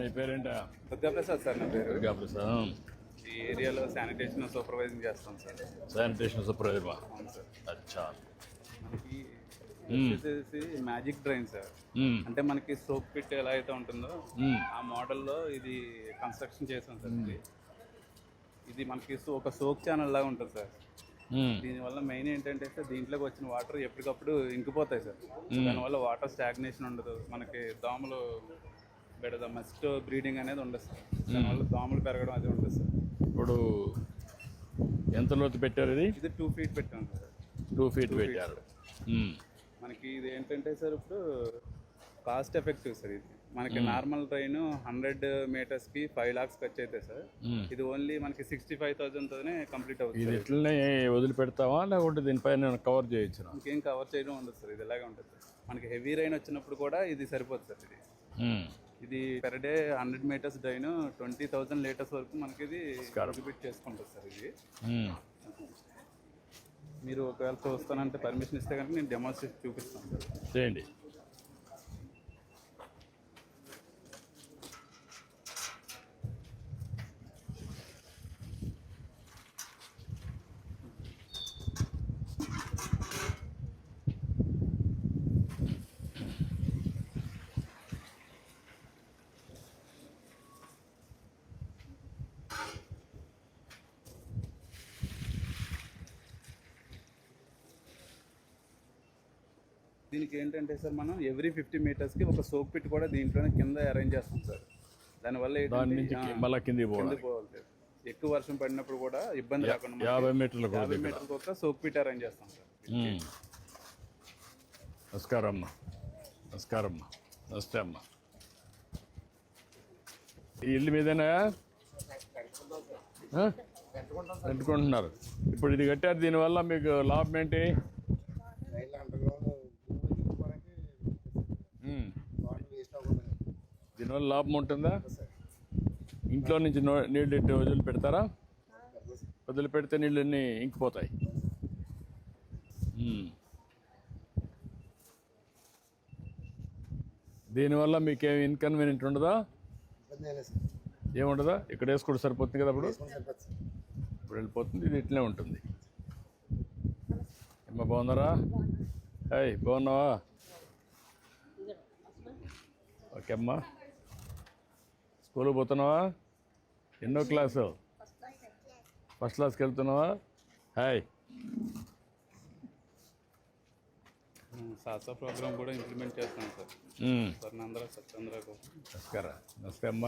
నీ పేరేంటా దుర్గాప్రసాద్ సార్ నా పేరు. దుర్గా ప్రసాద్ ఈ ఏరియాలో శానిటేషన్ సూపర్వైజింగ్ చేస్తాం సార్. శానిటేషన్ సూపర్వైజర్ అవును సార్. అచ్చా. మనకి. వచ్చేసి మ్యాజిక్ డ్రైన్ సార్. అంటే మనకి సోప్ పిట్ ఎలా అయితే ఉంటుందో. ఆ మోడల్లో ఇది కన్స్ట్రక్షన్ చేసాం సార్ ఇది. ఇది మనకి ఒక సోక్ ఛానల్ లాగా ఉంటుంది సార్. దీనివల్ల మెయిన్ ఏంటంటే సార్ దీంట్లోకి వచ్చిన వాటర్ ఎప్పటికప్పుడు ఇంకిపోతాయి సార్. దానివల్ల వాటర్ స్టాగ్నేషన్ ఉండదు. మనకి దోమలు బెడద మస్ట్ బ్రీడింగ్ అనేది ఉండదు సార్. దానివల్ల దోమలు పెరగడం అది ఉండదు సార్. ఇప్పుడు ఎంత లోతు పెట్టారు ఇది? ఇది టూ ఫీట్ పెట్టాం సార్. టూ ఫీట్ పెట్టారు. మనకి ఇది ఏంటంటే సార్ ఇప్పుడు కాస్ట్ ఎఫెక్టివ్ సార్ ఇది. మనకి నార్మల్ ట్రైన్ హండ్రెడ్ మీటర్స్కి ఫైవ్ లాక్స్ ఖర్చు అవుతాయి సార్. ఇది ఓన్లీ మనకి సిక్స్టీ ఫైవ్ థౌసండ్తోనే కంప్లీట్ అవుతుంది ఇది ఇట్లనే వదిలిపెడతావా? లేకుంటే దీనిపైన కవర్ చేయొచ్చు ఇంకేం కవర్ చేయడం ఉండదు సార్. ఇది ఇలాగే ఉంటుంది సార్? మనకి హెవీ రైన్ వచ్చినప్పుడు కూడా ఇది సరిపోతుంది సార్ ఇది. ఇది per day hundred meters drain twenty thousand litres వరకు మనకి ఇది కాంట్రిబ్యూట్ చేసుకుంటుంది సార్ ఇది. మీరు ఒకవేళ చూస్తానంటే పర్మిషన్ ఇస్తే కనుక నేను డెమాన్స్ట్రేట్ చూపిస్తాను. సార్ చేయండి. దీనికి ఏంటంటే సార్ మనం ఎవ్రీ ఫిఫ్టీ మీటర్స్కి ఒక సోప్ పిట్ కూడా దీంట్లోనే కింద అరేంజ్ చేస్తాం సార్. దానివల్ల మళ్ళా పోవాలి. ఎక్కువ వర్షం పడినప్పుడు కూడా ఇబ్బంది రాకుండా యాభై మీటర్ల యాభై మీటర్కి ఒక సోప్ పిట్ అరేంజ్ చేస్తాం సార్. నమస్కారం అమ్మా నమస్కారం అమ్మా నమస్తే అమ్మా. ఈ ఇల్లు మీదేనా? ఆ? కట్టుకుంటున్నారు ఇప్పుడు ఇది కట్టారు దీనివల్ల మీకు లాభం ఏంటి? దీనివల్ల లాభం ఉంటుందా? ఇంట్లో నుంచి నీళ్ళు ఎట్టి వదిలి పెడతారా? వదిలి పెడితే నీళ్ళన్నీ ఇంకిపోతాయి. దీనివల్ల మీకేం ఇన్కన్వీనియంట్ ఉండదా? ఏముండదా? ఇక్కడ వేసుకుంటే సరిపోతుంది కదా అప్పుడు? ఇప్పుడు వెళ్ళిపోతుంది ఇది ఇట్లే ఉంటుంది. ఏమ్మా బాగున్నారా? హాయ్ బాగున్నావా? ఓకే అమ్మా. స్కూల్కి పోతున్నావా? ఎన్నో క్లాసు? ఫస్ట్ క్లాస్కి వెళ్తున్నావా? హాయ్. సాసా ప్రోగ్రామ్ కూడా ఇంప్లిమెంట్ చేస్తాం సార్. కోసం నమస్కారం. నమస్తే అమ్మా.